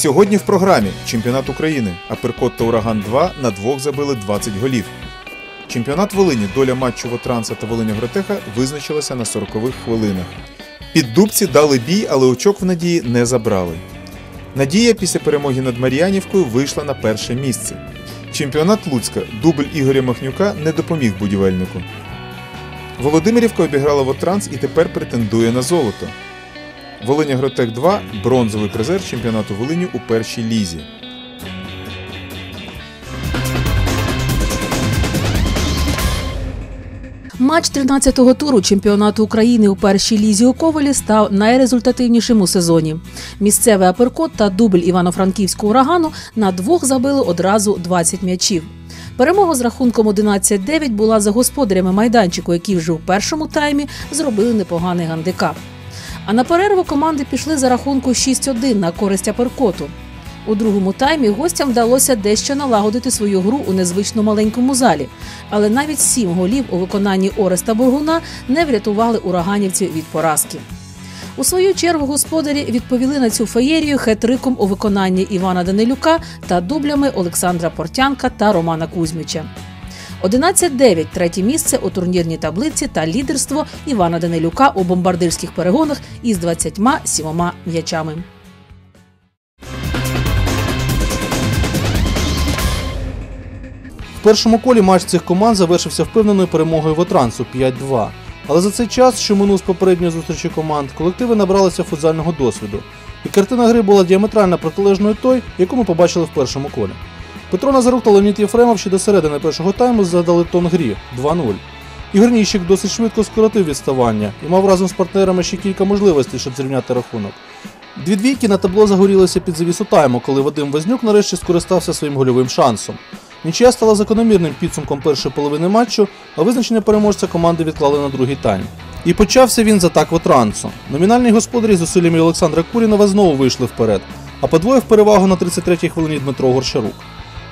Сьогодні в програмі Чемпіонат України. Аперкот та Ураган 2 на двох забили 20 голів. Чемпіонат Волині доля матчу Вотранса та Волиня Гротеха визначилася на 40-х хвилинах. Піддубці дали бій, але очок в надії не забрали. Надія після перемоги над Мар'янівкою вийшла на перше місце. Чемпіонат Луцька дубль Ігоря Махнюка не допоміг будівельнику. Володимирівка обіграла Вотранс і тепер претендує на золото. Волиня Гротек 2 бронзовий призер чемпіонату Волині у першій лізі. Матч 13-го туру чемпіонату України у першій лізі у Ковелі став найрезультативнішим у сезоні. Місцевий аперкот та дубль івано-франківського урагану на двох забили одразу 20 м'ячів. Перемога з рахунком 11-9 була за господарями майданчику, які вже у першому таймі зробили непоганий гандикап. А на перерву команди пішли за рахунку 6-1 на користь аперкоту. У другому таймі гостям вдалося дещо налагодити свою гру у незвично маленькому залі, але навіть сім голів у виконанні Ореста Бургуна не врятували ураганівців від поразки. У свою чергу господарі відповіли на цю феєрію хет-триком у виконанні Івана Данилюка та дублями Олександра Портянка та Романа Кузьмича. 11-9 – третє місце у турнірній таблиці та лідерство Івана Данилюка у бомбардирських перегонах із 27 м'ячами. В першому колі матч цих команд завершився впевненою перемогою Вотрансу 5-2. Але за цей час, що минув з попередньої зустрічі команд, колективи набралися футзального досвіду. І картина гри була діаметрально протилежною той, яку ми побачили в першому колі. Петро Назарук та Леонід Єфремов ще до середини першого тайму задали тон грі 2-0. Ігор Ніщик досить швидко скоротив відставання і мав разом з партнерами ще кілька можливостей, щоб зрівняти рахунок. Дві двійки на табло загорілися під завісу тайму, коли Вадим Вознюк нарешті скористався своїм гольовим шансом. Нічия стала закономірним підсумком першої половини матчу, а визначення переможця команди відклали на другий тайм. І почався він з атак Вотрансу. Номінальні господарі з зусиллями Олександра Курінова знову вийшли вперед, а подвоїв перевагу на 33-й хвилині Дмитро Горшарук.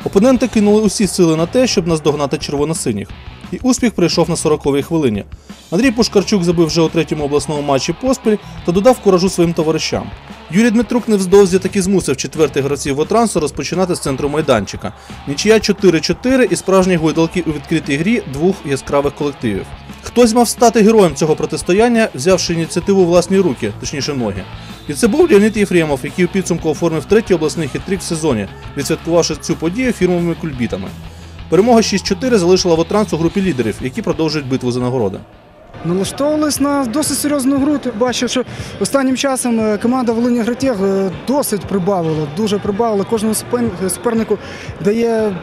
Опоненти кинули усі сили на те, щоб наздогнати червоно-синіх. І успіх прийшов на 40-й хвилині. Андрій Пушкарчук забив вже у третьому обласному матчі поспіль та додав куражу своїм товаришам. Юрій Дмитрук невздовзі таки змусив четвертих гравців Вотрансу розпочинати з центру майданчика. Нічия 4-4 і справжні гойдалки у відкритій грі двох яскравих колективів. Хтось мав стати героєм цього протистояння, взявши ініціативу власні руки, точніше ноги. І це був Леонід Єфремов, який у підсумку оформив третій обласний хитрик в сезоні, відсвяткувавши цю подію фірмовими кульбітами. Перемога 6-4 залишила Вотранс у групі лідерів, які продовжують битву за нагороди. Налаштовувались на досить серйозну гру. Ти бачив, що останнім часом е, команда Волині Гратєг е, досить прибавила, дуже прибавила. Кожному супернику дає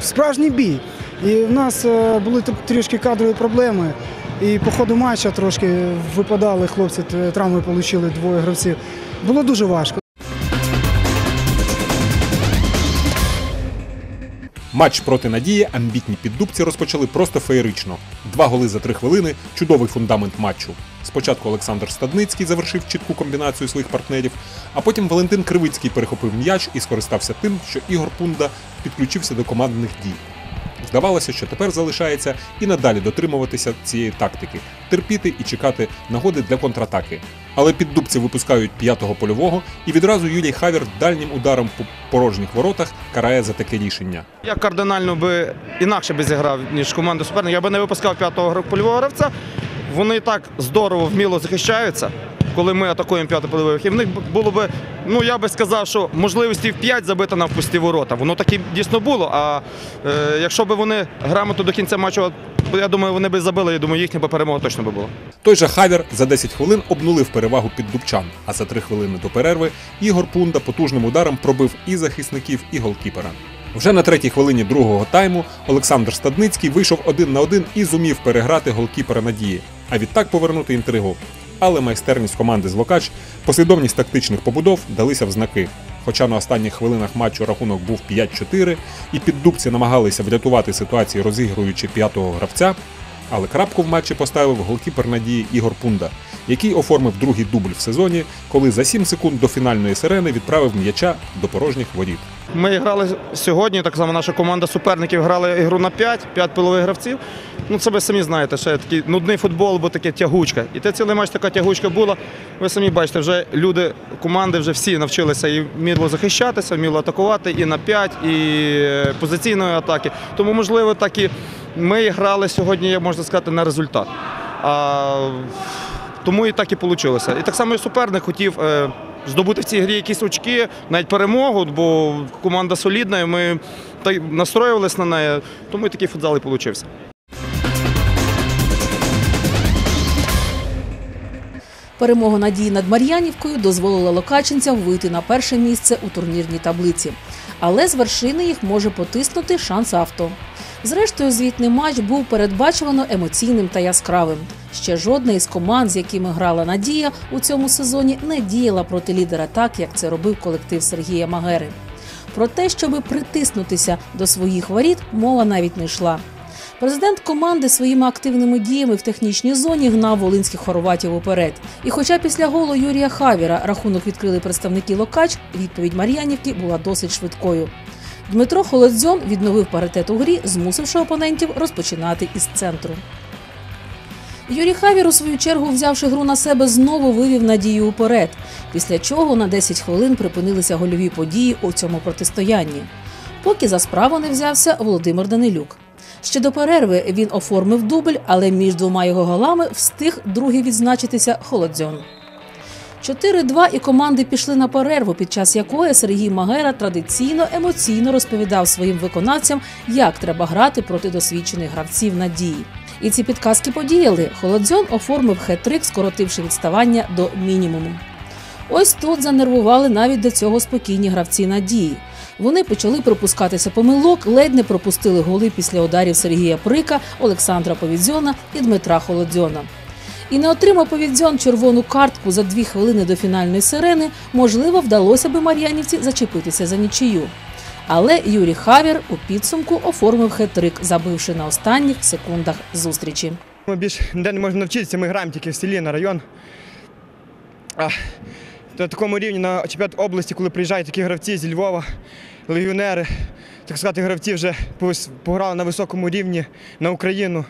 справжній бій. І в нас е, були тр- трішки кадрові проблеми. І по ходу матча трошки випадали хлопці, травми отримали двоє гравців. Було дуже важко. Матч проти надії амбітні піддубці розпочали просто феєрично. Два голи за три хвилини чудовий фундамент матчу. Спочатку Олександр Стадницький завершив чітку комбінацію своїх партнерів, а потім Валентин Кривицький перехопив м'яч і скористався тим, що Ігор Пунда підключився до командних дій. Здавалося, що тепер залишається і надалі дотримуватися цієї тактики, терпіти і чекати нагоди для контратаки. Але піддубці випускають п'ятого польового, і відразу Юрій Хавір дальнім ударом по порожніх воротах карає за таке рішення. Я кардинально би інакше би зіграв, ніж команда суперника. Я би не випускав п'ятого польового гравця. Вони так здорово, вміло захищаються, коли ми атакуємо п'ятий польовий. І в них було би, ну я би сказав, що можливості в 5 забити на впусті ворота. Воно так і дійсно було. А е, якщо б вони грамотно до кінця матчу, я думаю, вони би забили, я думаю, їхня перемога точно би була. Той же Хавір за 10 хвилин обнулив перевагу під дубчан, а за 3 хвилини до перерви Ігор Пунда потужним ударом пробив і захисників, і голкіпера. Вже на третій хвилині другого тайму Олександр Стадницький вийшов один на один і зумів переграти голкіпера Надії, а відтак повернути інтригу. Але майстерність команди з Локач, послідовність тактичних побудов далися в знаки. Хоча на останніх хвилинах матчу рахунок був 5-4, і піддубці намагалися врятувати ситуацію, розігруючи п'ятого гравця, Але крапку в матчі поставив голкіпер надії Ігор Пунда, який оформив другий дубль в сезоні, коли за 7 секунд до фінальної сирени відправив м'яча до порожніх воріт. Ми грали сьогодні, так само наша команда суперників грали ігру на 5, 5 пилових гравців. Ну, це ви самі знаєте, що такий нудний футбол, бо таке тягучка. І те цілий матч така тягучка була. Ви самі бачите, вже люди, команди вже всі навчилися і вміло захищатися, вміло атакувати і на 5, і е, позиційної атаки. Тому, можливо, так і ми грали сьогодні, можна сказати, на результат. А, тому і так і вийшло. І так само і суперник хотів е, здобути в цій грі якісь очки, навіть перемогу, бо команда солідна, і ми настроювалися на неї, тому і такий футзал і вийшов. Перемога надії над Мар'янівкою дозволила локачинцям вийти на перше місце у турнірній таблиці. Але з вершини їх може потиснути шанс авто. Зрештою, звітний матч був передбачувано емоційним та яскравим. Ще жодна із команд, з якими грала Надія у цьому сезоні, не діяла проти лідера так, як це робив колектив Сергія Магери. Про те, щоби притиснутися до своїх воріт, мова навіть не йшла. Президент команди своїми активними діями в технічній зоні гнав волинських хорватів уперед. І хоча після голу Юрія Хавіра рахунок відкрили представники Локач, відповідь Мар'янівки була досить швидкою. Дмитро Холодзьон відновив паритет у грі, змусивши опонентів розпочинати із центру. Юрій Хавір, у свою чергу, взявши гру на себе, знову вивів надію уперед, після чого на 10 хвилин припинилися гольові події у цьому протистоянні. Поки за справу не взявся Володимир Данилюк. Ще до перерви він оформив дубль, але між двома його голами встиг другий відзначитися Холодзьон. 4-2 і команди пішли на перерву, під час якої Сергій Магера традиційно емоційно розповідав своїм виконавцям, як треба грати проти досвідчених гравців надії. І ці підказки подіяли. Холодзьон оформив хет-трик, скоротивши відставання до мінімуму. Ось тут занервували навіть до цього спокійні гравці надії. Вони почали пропускатися помилок, ледь не пропустили голи після ударів Сергія Прика, Олександра Повідзьона і Дмитра Холодзьона. І не отримав Повідзьон червону картку за дві хвилини до фінальної сирени, можливо, вдалося би Мар'янівці зачепитися за нічию. Але Юрій Хавір у підсумку оформив хет-трик, забивши на останніх секундах зустрічі. Ми більш ніде не можемо навчитися, ми граємо тільки в селі на район. А, на такому рівні на чемпіонат області, коли приїжджають такі гравці зі Львова, легіонери, так сказати, гравці вже пограли на високому рівні на Україну.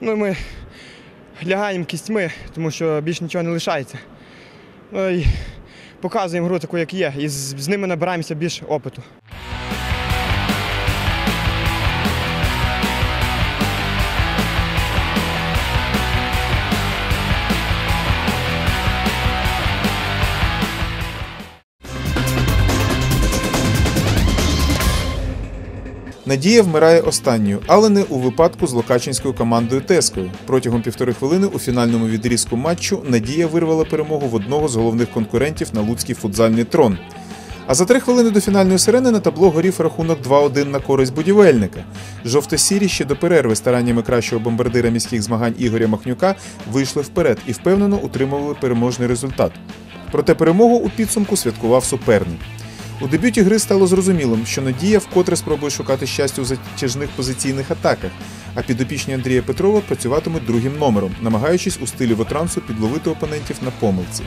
Ну ми лягаємо кістьми, тому що більше нічого не лишається. Ну і показуємо гру таку, як є, і з, ними набираємося більше опиту. Надія вмирає останньою, але не у випадку з локачинською командою Тескою. Протягом півтори хвилини у фінальному відрізку матчу Надія вирвала перемогу в одного з головних конкурентів на луцький футзальний трон. А за три хвилини до фінальної сирени на табло горів рахунок 2-1 на користь будівельника. Жовто-сірі ще до перерви стараннями кращого бомбардира міських змагань Ігоря Махнюка вийшли вперед і впевнено утримували переможний результат. Проте перемогу у підсумку святкував суперник. У дебюті гри стало зрозумілим, що Надія вкотре спробує шукати щастя у затяжних позиційних атаках, а підопічні Андрія Петрова працюватимуть другим номером, намагаючись у стилі Вотрансу підловити опонентів на помилці.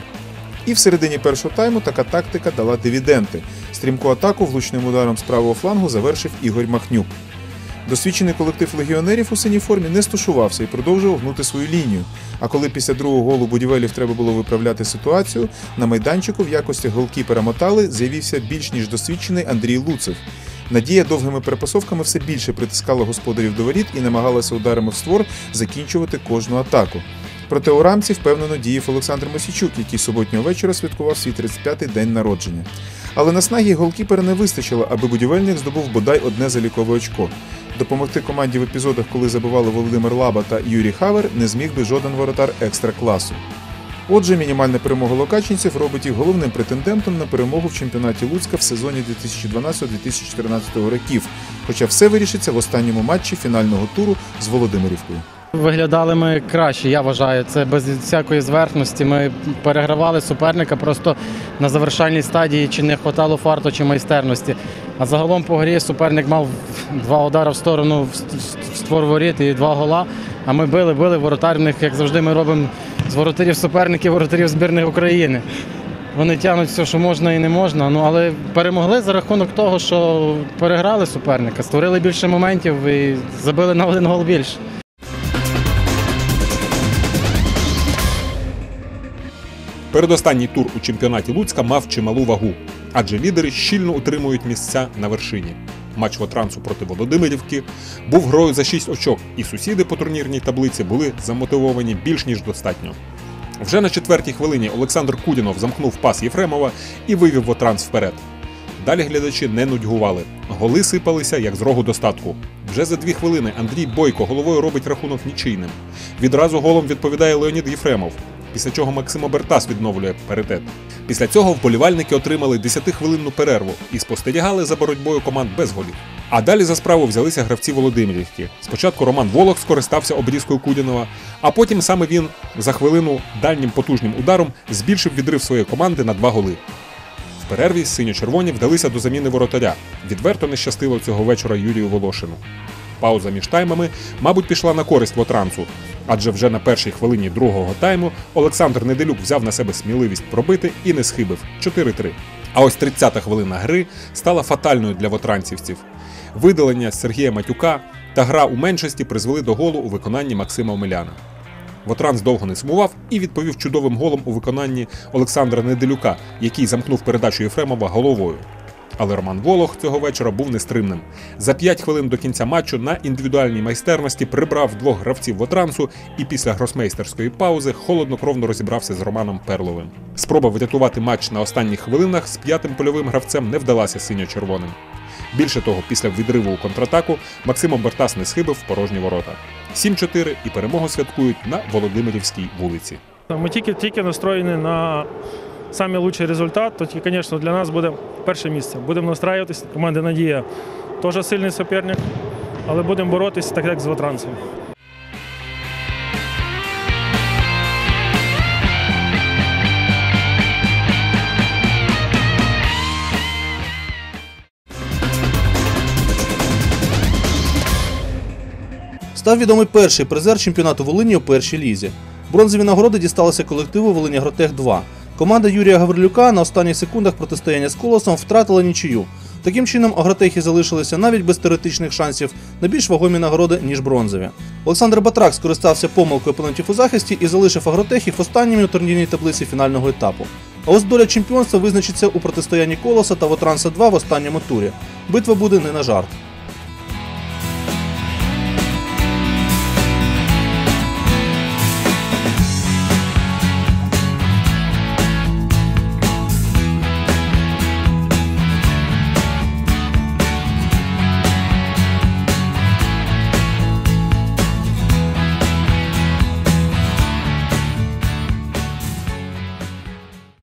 І в середині першого тайму така тактика дала дивіденти. Стрімку атаку влучним ударом з правого флангу завершив Ігор Махнюк. Досвідчений колектив легіонерів у синій формі не стушувався і продовжував гнути свою лінію. А коли після другого голу будівелів треба було виправляти ситуацію, на майданчику в якості голкіпера Мотали з'явився більш ніж досвідчений Андрій Луцев. Надія довгими перепасовками все більше притискала господарів до воріт і намагалася ударами в створ закінчувати кожну атаку. Проте у рамці впевнено діяв Олександр Мосічук, який суботнього вечора святкував свій 35-й день народження. Але наснаги голкіпера не вистачило, аби будівельник здобув бодай одне залікове очко. Допомогти команді в епізодах, коли забивали Володимир Лаба та Юрій Хавер, не зміг би жоден воротар екстра класу. Отже, мінімальна перемога локачинців робить їх головним претендентом на перемогу в чемпіонаті Луцька в сезоні 2012-2014 років. Хоча все вирішиться в останньому матчі фінального туру з Володимирівкою. Виглядали ми краще, я вважаю. Це без всякої зверхності. Ми перегравали суперника просто на завершальній стадії, чи не хватало фарту чи майстерності. А загалом по грі суперник мав два удари в сторону в створ воріт і два гола. А ми били, били воротар в них, як завжди, ми робимо з воротарів суперників, воротарів збірних України. Вони тягнуть все, що можна і не можна. Ну але перемогли за рахунок того, що переграли суперника, створили більше моментів і забили на один гол більше. Передостанній тур у чемпіонаті Луцька мав чималу вагу, адже лідери щільно утримують місця на вершині. Матч Вотрансу проти Володимирівки був грою за 6 очок, і сусіди по турнірній таблиці були замотивовані більш ніж достатньо. Вже на четвертій хвилині Олександр Кудінов замкнув пас Єфремова і вивів Вотранс вперед. Далі глядачі не нудьгували. Голи сипалися як з рогу достатку. Вже за дві хвилини Андрій Бойко головою робить рахунок нічийним. Відразу голом відповідає Леонід Єфремов, після чого Максим Обертас відновлює паритет. Після цього вболівальники отримали 10-хвилинну перерву і спостерігали за боротьбою команд без голів. А далі за справу взялися гравці Володимирівки. Спочатку Роман Волох скористався обрізкою Кудінова, а потім саме він за хвилину дальнім потужним ударом збільшив відрив своєї команди на два голи. В перерві синьо-червоні вдалися до заміни воротаря. Відверто не щастило цього вечора Юрію Волошину. Пауза між таймами, мабуть, пішла на користь Вотрансу, адже вже на першій хвилині другого тайму Олександр Неделюк взяв на себе сміливість пробити і не схибив 4-3. А ось 30-та хвилина гри стала фатальною для вотранцівців. Видалення Сергія Матюка та гра у меншості призвели до голу у виконанні Максима Омеляна. Вотранс довго не сумував і відповів чудовим голом у виконанні Олександра Неделюка, який замкнув передачу Єфремова головою. Але Роман Волох цього вечора був нестримним. За 5 хвилин до кінця матчу на індивідуальній майстерності прибрав двох гравців Вотрансу і після гросмейстерської паузи холоднокровно розібрався з Романом Перловим. Спроба врятувати матч на останніх хвилинах з п'ятим польовим гравцем не вдалася синьо-червоним. Більше того, після відриву у контратаку Максим Обертас не схибив в порожні ворота. 7-4 і перемогу святкують на Володимирівській вулиці. Ми тільки, тільки настроєні на найкращий результат, то, звісно, для нас буде перше місце. Будемо настраюватися. Команда Надія теж сильний суперник, але будемо боротися так, як з Ватрансом. Став відомий перший призер чемпіонату Волині у першій лізі. Бронзові нагороди дісталися колективу Волині Гротех 2. Команда Юрія Гаврилюка на останніх секундах протистояння з колосом втратила нічию. Таким чином, агротехи залишилися навіть без теоретичних шансів на більш вагомі нагороди, ніж бронзові. Олександр Батрак скористався помилкою опонентів у захисті і залишив агротехів останніми у турнірній таблиці фінального етапу. А ось доля чемпіонства визначиться у протистоянні колоса та Вотранса 2 в останньому турі. Битва буде не на жарт.